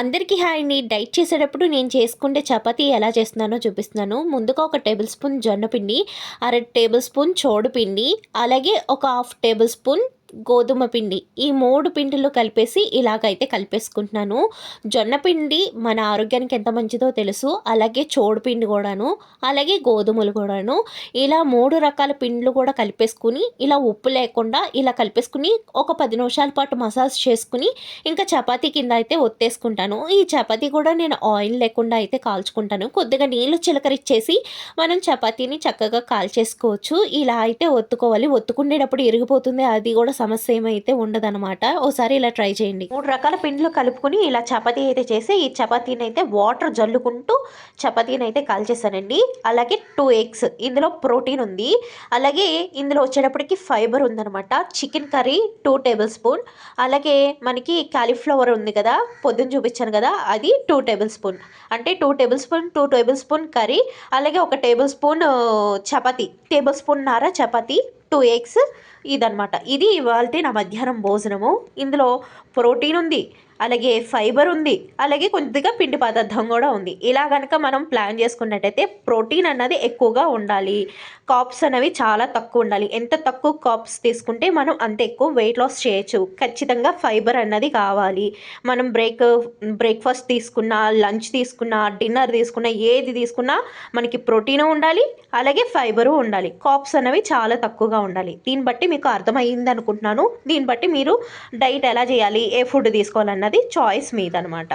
అందరికీ హాయ్ అండి. డైట్ చేసేటప్పుడు నేను చేసుకుంటే చపాతీ ఎలా చేస్తున్నానో చూపిస్తున్నాను. ముందుగా ఒక టేబుల్ స్పూన్ జొన్న పిండి అర టేబుల్ స్పూన్ చోడు పిండి అలాగే ఒక హాఫ్ టేబుల్ స్పూన్ గోధుమ పిండి. ఈ మూడు పిండిలు కలిపేసి ఇలాగైతే కలిపేసుకుంటున్నాను. జొన్న పిండి మన ఆరోగ్యానికి ఎంత మంచిదో తెలుసు. అలాగే చోడు పిండి కూడాను అలాగే గోధుమలు కూడాను. ఇలా మూడు రకాల పిండ్లు కూడా కలిపేసుకుని ఇలా ఉప్పు లేకుండా ఇలా కలిపేసుకుని ఒక పది నిమిషాల పాటు మసాజ్ చేసుకుని ఇంకా చపాతీ కింద అయితే ఒత్తేసుకుంటాను. ఈ చపాతీ కూడా నేను ఆయిల్ లేకుండా అయితే కాల్చుకుంటాను. కొద్దిగా నీళ్ళు చిలకరిచ్చేసి మనం చపాతీని చక్కగా కాల్చేసుకోవచ్చు. ఇలా అయితే ఒత్తుకోవాలి. ఒత్తుకునేటప్పుడు ఇరిగిపోతుంది. అది కూడా సమస్య ఏమైతే ఉండదనమాట ఒకసారి ఇలా ట్రై చేయండి. మూడు రకాల పిండిలు కలుపుకొని ఇలా చపాతీ అయితే చేసి ఈ చపాతీని అయితే వాటర్ జల్లుకుంటూ చపాతీని అయితే కాల్చేసానండి అలాగే టూ ఎగ్స్ ఇందులో ప్రోటీన్ ఉంది. అలాగే ఇందులో వచ్చేటప్పటికి ఫైబర్ ఉందనమాట chicken curry two tablespoon. అలాగే మనకి కాలీఫ్లవర్ ఉంది కదా పొద్దున్న చూపించాను కదా అది టూ టేబుల్ స్పూన్. అంటే two tablespoon two tablespoon curry. అలాగే ఒక tablespoon chapati. Tablespoon నార చపాతీ. టూ ఎగ్స్ ఇదనమాట ఇది ఇవాళ నా మధ్యాహ్నం భోజనము. ఇందులో ప్రోటీన్ ఉంది. అలాగే ఫైబర్ ఉంది అలాగే కొద్దిగా పిండి పదార్థం కూడా ఉంది. ఇలా కనుక మనం ప్లాన్ చేసుకున్నట్టయితే ప్రోటీన్ అన్నది ఎక్కువగా ఉండాలి. కాప్స్ అనేవి చాలా తక్కువ ఉండాలి. ఎంత తక్కువ కాప్స్ తీసుకుంటే మనం అంత ఎక్కువ వెయిట్ లాస్ చేయొచ్చు. ఖచ్చితంగా ఫైబర్ అన్నది కావాలి. మనం బ్రేక్ బ్రేక్ఫాస్ట్ తీసుకున్నా లంచ్ తీసుకున్నా డిన్నర్ తీసుకున్నా ఏది తీసుకున్నా మనకి ప్రోటీన్ ఉండాలి అలాగే ఫైబరు ఉండాలి. కాప్స్ అనేవి చాలా తక్కువగా ఉండాలి. దీన్ని బట్టి మీకు అర్థమైంది అనుకుంటున్నాను. దీన్ని బట్టి మీరు డైట్ ఎలా చేయాలి ఏ ఫుడ్ తీసుకోవాలన్నది అన్నది చాయిస్ మీద అనమాట